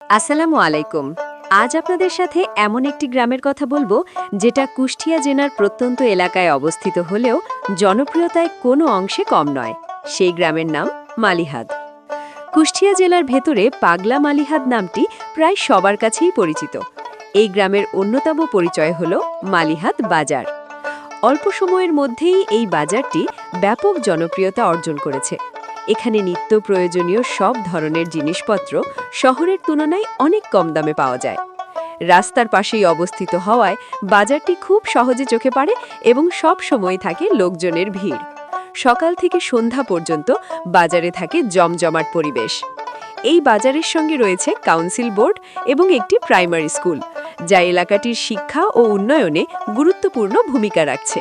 আসসালামু আলাইকুম। আজ আপনাদের সাথে এমন একটি গ্রামের কথা বলব, যেটা কুষ্টিয়া জেলার প্রত্যন্ত এলাকায় অবস্থিত হলেও জনপ্রিয়তায় কোনো অংশে কম নয়। সেই গ্রামের নাম মালিহাদ। কুষ্টিয়া জেলার ভেতরে পাগলা মালিহাদ নামটি প্রায় সবার কাছেই পরিচিত। এই গ্রামের অন্যতম পরিচয় হল মালিহাদ বাজার। অল্প সময়ের মধ্যেই এই বাজারটি ব্যাপক জনপ্রিয়তা অর্জন করেছে। এখানে নিত্য প্রয়োজনীয় সব ধরনের জিনিসপত্র শহরের তুলনায় অনেক কম দামে পাওয়া যায়। রাস্তার পাশেই অবস্থিত হওয়ায় বাজারটি খুব সহজে চোখে পড়ে এবং সব সময় থাকে লোকজনের ভিড়। সকাল থেকে সন্ধ্যা পর্যন্ত বাজারে থাকে জমজমাট পরিবেশ। এই বাজারের সঙ্গে রয়েছে কাউন্সিল বোর্ড এবং একটি প্রাইমারি স্কুল, যা এলাকাটির শিক্ষা ও উন্নয়নে গুরুত্বপূর্ণ ভূমিকা রাখছে।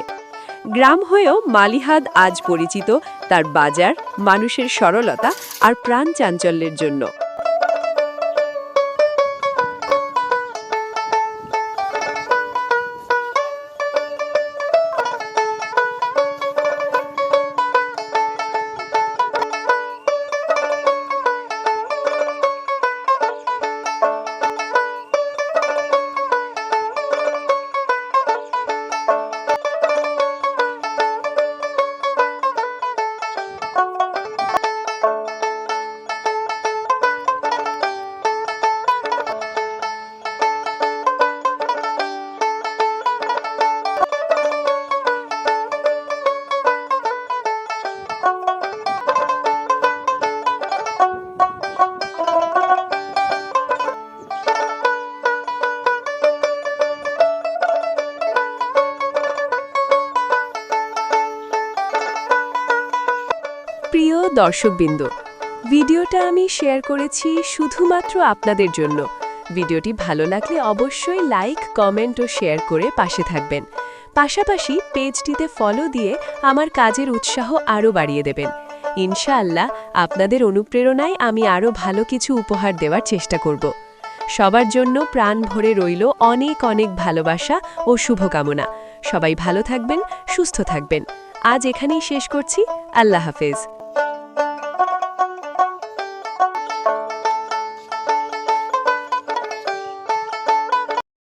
গ্রাম হয়েও মালিহাদ আজ পরিচিত তার বাজার মানুষের সরলতা আর প্রাণ চাঞ্চল্যের জন্য। প্রিয় দর্শকবৃন্দ, ভিডিওটা আমি শেয়ার করেছি শুধুমাত্র আপনাদের জন্য। ভিডিওটি ভালো লাগলে অবশ্যই লাইক কমেন্ট ও শেয়ার করে পাশে থাকবেন। পাশাপাশি পেজটিতে ফলো দিয়ে আমার কাজের উৎসাহ আরও বাড়িয়ে দেবেন। ইনশাআল্লাহ আপনাদের অনুপ্রেরণায় আমি আরও ভালো কিছু উপহার দেওয়ার চেষ্টা করব। সবার জন্য প্রাণ ভরে রইল অনেক অনেক ভালোবাসা ও শুভকামনা। সবাই ভালো থাকবেন, সুস্থ থাকবেন। আজ এখানেই শেষ করছি। আল্লাহ হাফেজ।